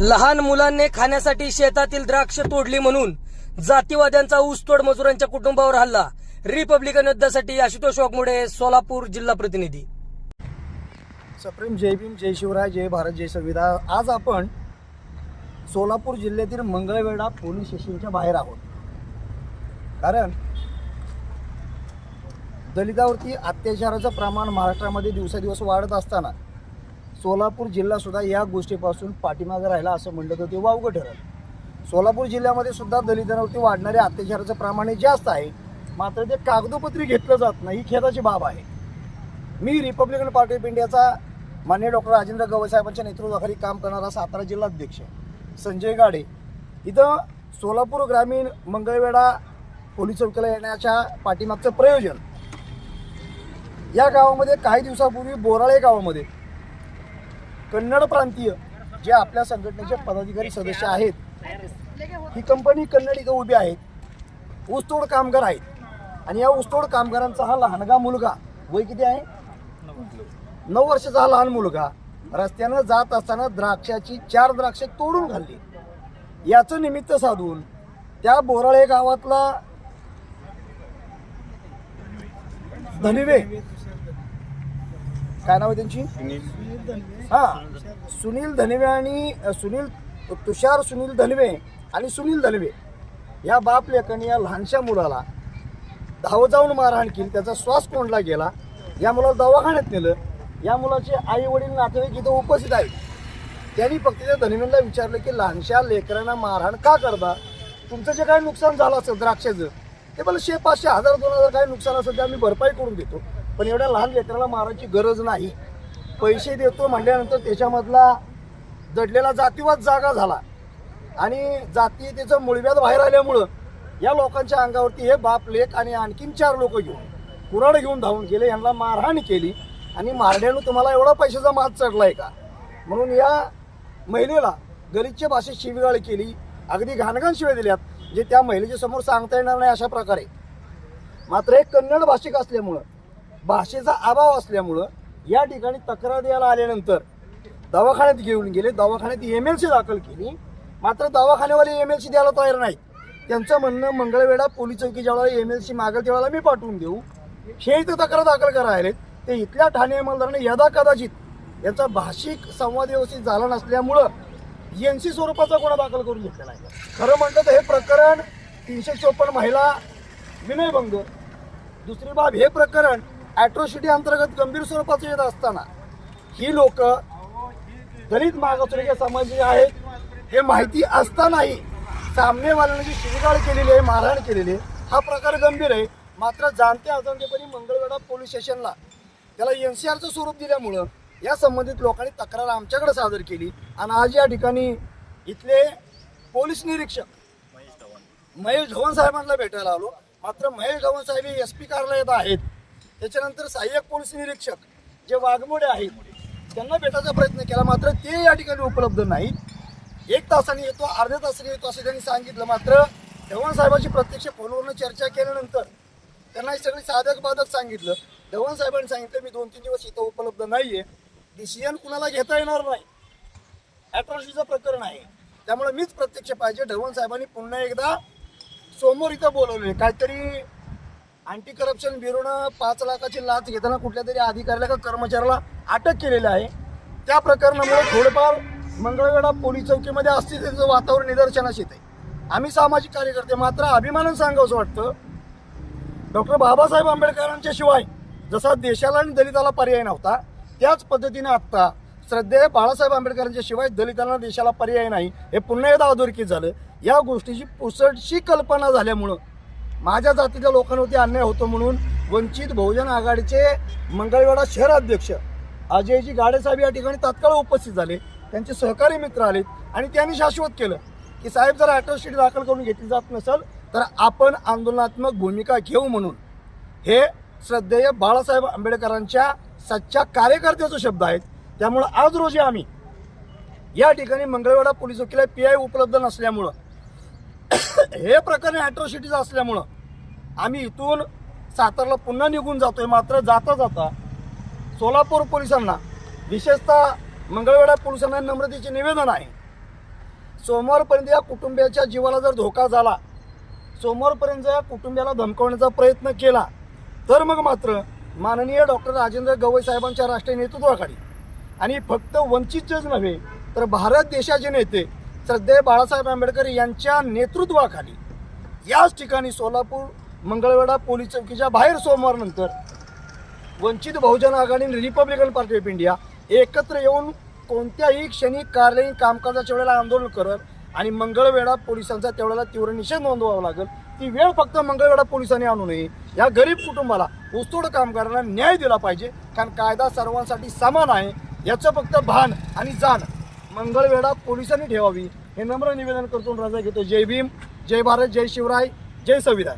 लहान मुलांनी खाण्यासाठी शेतातील द्राक्ष तोडली म्हणून जातीवाद्यांचा ऊसतोड मजुरांच्या कुटुंबावर हल्ला. रिपब्लिकन युद्धासाठी आशुतोष वाघमोडे सोलापूर जिल्हा प्रतिनिधी. सप्रेम जय भीम जय शिवराय जय भारत जय संविधान आज आपण सोलापूर जिल्ह्यातील मंगळवेढा पोलीस स्टेशनच्या बाहेर आहोत. कारण दलितावरती अत्याचाराचं प्रमाण महाराष्ट्रामध्ये दिवसादिवस वाढत असताना सोलापूर जिल्हासुद्धा या गोष्टीपासून पाठीमागे राहिला असं म्हणलं तर ते वावगं ठरलं. सोलापूर जिल्ह्यामध्ये सुद्धा दलितांवरती वाढणाऱ्या अत्याचाराचं प्रमाण हे जास्त आहे. मात्र ते कागदोपत्री घेतलं जात नाही ही खेदाची बाब आहे. मी रिपब्लिकन पार्टी ऑफ इंडियाचा मान्य डॉक्टर राजेंद्र गवईसाहेबांच्या नेतृत्वाखाली काम करणारा सातारा जिल्हाध्यक्ष संजय गाडे. इथं सोलापूर ग्रामीण मंगळवेढा पोलीस चौकीला येण्याच्या पाठीमागचं प्रयोजन. या गावामध्ये काही दिवसापूर्वी बोराळे गावामध्ये कन्नड प्रांतीय जे आपल्या संघटनेचे पदाधिकारी सदस्य आहेत ही कंपनी कन्नड इथं उभी आहेत. ऊसतोड कामगार आहेत. आणि या ऊसतोड कामगारांचा हा लहानगा मुलगा वय किती आहे? नऊ वर्षाचा हा लहान मुलगा रस्त्यानं जात असताना द्राक्षाची चार द्राक्ष तोडून खाल्ली. याचं निमित्त साधून त्या बोराळे गावातला धनिवे काय नाव आहे त्यांची? हा. सुनील धनवे आणि सुनील तुषार सुनील धनवे आणि सुनील धनवे. या बाप लेखाने या लहानशा मुलाला धाव जाऊन मारहाण केली. त्याचा श्वास कोंडला गेला. या मुलाला दवाखान्यात नेलं. या मुलाचे आई वडील नातेवाईक इथं उपस्थित आहेत. त्यांनी फक्त त्या धनवेंना विचारलं की लहानशा लेकरांना मारहाण का करता? तुमचं जे काही नुकसान झालं असेल द्राक्षाचं ते मला शे पाचशे हजार दोन हजार काही नुकसान असेल ते आम्ही भरपाई करून देतो. पण एवढ्या लहान लेकराला मारायची गरज नाही. पैसे देतो म्हटल्यानंतर त्याच्यामधला दडलेला जातीवाद जागा झाला. आणि जातीयतेचं मुळव्यात बाहेर आल्यामुळं या लोकांच्या अंगावरती हे बाप लेख आणि आणखीन चार लोक घेऊन कुराड घेऊन धावून गेले यांना मारहाण केली. आणि मारण्यानं तुम्हाला एवढा पैशाचा माज चढलाय का? म्हणून या महिलेला गलिच्छ भाषेत शिवीगाळ केली. अगदी घाणघाण शिवाय दिल्यात जे त्या महिलेच्या समोर सांगता येणार नाही अशा प्रकारे. मात्र हे कन्नड भाषिक असल्यामुळं भाषेचा अभाव असल्यामुळं या ठिकाणी तक्रार द्यायला आल्यानंतर दवाखान्यात घेऊन गेले. दवाखान्यात एम एल सी दाखल केली. मात्र दवाखान्यावाले एम एल सी द्यायला तयार नाहीत. त्यांचं म्हणणं मंगळवेढा पोलीस चौकी ज्यावेळेला एम एल सी मागेल त्यावेळेला मी पाठवून देऊ. हे इथं तक्रार दाखल करायला ते इथल्या ठाणे अंमलदाराने यदा कदाचित यांचा भाषिक संवाद व्यवस्थित झाला नसल्यामुळं एन सी स्वरूपाचा गुन्हा दाखल करून घेतलेला आहे खरं म्हटलं तर हे प्रकरण तीनशे चोपन्न महिला विनयभंग दुसरी बाब हे प्रकरण ॲट्रॉसिटी अंतर्गत गंभीर स्वरूपाचं येत असताना ही लोक दलित मागासवर्गीय जे आहेत हे माहिती असतानाही सामनेवाल्यांनी जी शिवीगाळ केलेली आहे मारहाण केलेली आहे हा प्रकार गंभीर आहे. मात्र जाणत्या अजाणतेपणी मंगळवेढा पोलीस स्टेशनला त्याला एन सी आरचं स्वरूप दिल्यामुळं या संबंधित लोकांनी तक्रार आमच्याकडे सादर केली आणि आज या ठिकाणी इथले पोलीस निरीक्षक महेश धवन साहेबांना भेटायला आलो. मात्र महेश धवन साहेब हे एस पी कार्यालयात आहेत. त्याच्यानंतर सहाय्यक पोलीस निरीक्षक जे वाघमोडे आहेत त्यांना भेटायचा प्रयत्न केला. मात्र ते या ठिकाणी उपलब्ध नाहीत. एक तासाने येतो अर्ध्या तासाने येतो असं त्यांनी सांगितलं. मात्र धवन साहेबांची प्रत्यक्ष फोनवरनं चर्चा केल्यानंतर त्यांना हे सगळी साधक बाधक सांगितलं. धवन साहेबांनी सांगितलं मी दोन तीन दिवस इथं उपलब्ध नाहीये. डिसिजन कुणाला घेता येणार नाही. अॅट्रॉसिटीचं प्रकरण आहे. त्यामुळे मीच प्रत्यक्ष पाहिजे. ढवण साहेबांनी पुन्हा एकदा समोर इथं बोलवले. काहीतरी अँटी करप्शन ब्युरोनं पाच लाखाची लाच घेताना कुठल्या तरी अधिकाऱ्याला का कर्मचाऱ्याला अटक केलेली आहे. त्या प्रकरणामुळे थोडंफार मंगळवेढा पोलीस चौकीमध्ये अस्तित्वाचं वातावरण निदर्शनास येते आम्ही सामाजिक कार्यकर्ते मात्र अभिमानानं सांगावंसं वाटतं डॉक्टर बाबासाहेब आंबेडकरांच्या शिवाय जसा देशाला आणि दलिताला पर्याय नव्हता त्याच पद्धतीने आत्ता श्रद्धेय बाळासाहेब आंबेडकरांच्या शिवाय दलितांना देशाला पर्याय नाही हे पुन्हा एकदा अधोरेखित झालं. या गोष्टीची पुसटशी कल्पना झाल्यामुळं माझ्या जातीच्या लोकांवरती अन्याय होतो म्हणून वंचित बहुजन आघाडीचे मंगळवेढा शहर अध्यक्ष अजयजी गाडेसाहेब या ठिकाणी तात्काळ उपस्थित झाले. त्यांचे सहकारी मित्र आलेत आणि त्यांनी शाश्वत केलं की साहेब जर अॅट्रॉसिटी दाखल करून घेतली जात नसेल तर आपण आंदोलनात्मक भूमिका घेऊ म्हणून. हे श्रद्धेय बाळासाहेब आंबेडकरांच्या सच्च्या कार्यकर्त्याचे शब्द आहेत. त्यामुळं आज रोजी आम्ही या ठिकाणी मंगळवेढा पोलीस चौकीला पी आय उपलब्ध नसल्यामुळं हे प्रकरण ॲट्रॉसिटीज असल्यामुळं आम्ही इथून सातारला पुन्हा निघून जातोय. मात्र जाता जाता सोलापूर पोलिसांना विशेषतः मंगळवेढा पोलिसांना नम्रतेचे निवेदन आहे. सोमवारपर्यंत या कुटुंबियाच्या जीवाला जर धोका झाला सोमवारपर्यंत या कुटुंबियाला धमकवण्याचा प्रयत्न केला तर मग मात्र माननीय डॉक्टर राजेंद्र गवई साहेबांच्या राष्ट्रीय नेतृत्वाखाली आणि फक्त वंचितचेच नव्हे तर भारत देशाचे नेते श्रद्धेय बाळासाहेब आंबेडकर यांच्या नेतृत्वाखाली याच ठिकाणी सोलापूर मंगळवेढा पोलीस चौकीच्या बाहेर सोमवारनंतर वंचित बहुजन आघाडी आणि रिपब्लिकन पार्टी ऑफ इंडिया एकत्र येऊन कोणत्याही क्षणी कार्यालयीन कामकाजाच्या वेळेला आंदोलन करत आणि मंगळवेढा पोलिसांचा त्यावेळेला तीव्र निषेध नोंदवावा लागेल. ती वेळ फक्त मंगळवेढा पोलिसांनी आणू नये. या गरीब कुटुंबाला ऊसतोड कामगारांना न्याय दिला पाहिजे कारण कायदा सर्वांसाठी समान आहे याचं फक्त भान आणि जाण. मंगळवेढा पोलिसांनी ठेवावी हे नम्र निवेदन करतो रजा घेतो. जय भीम जय भारत जय शिवराय जय संविधान.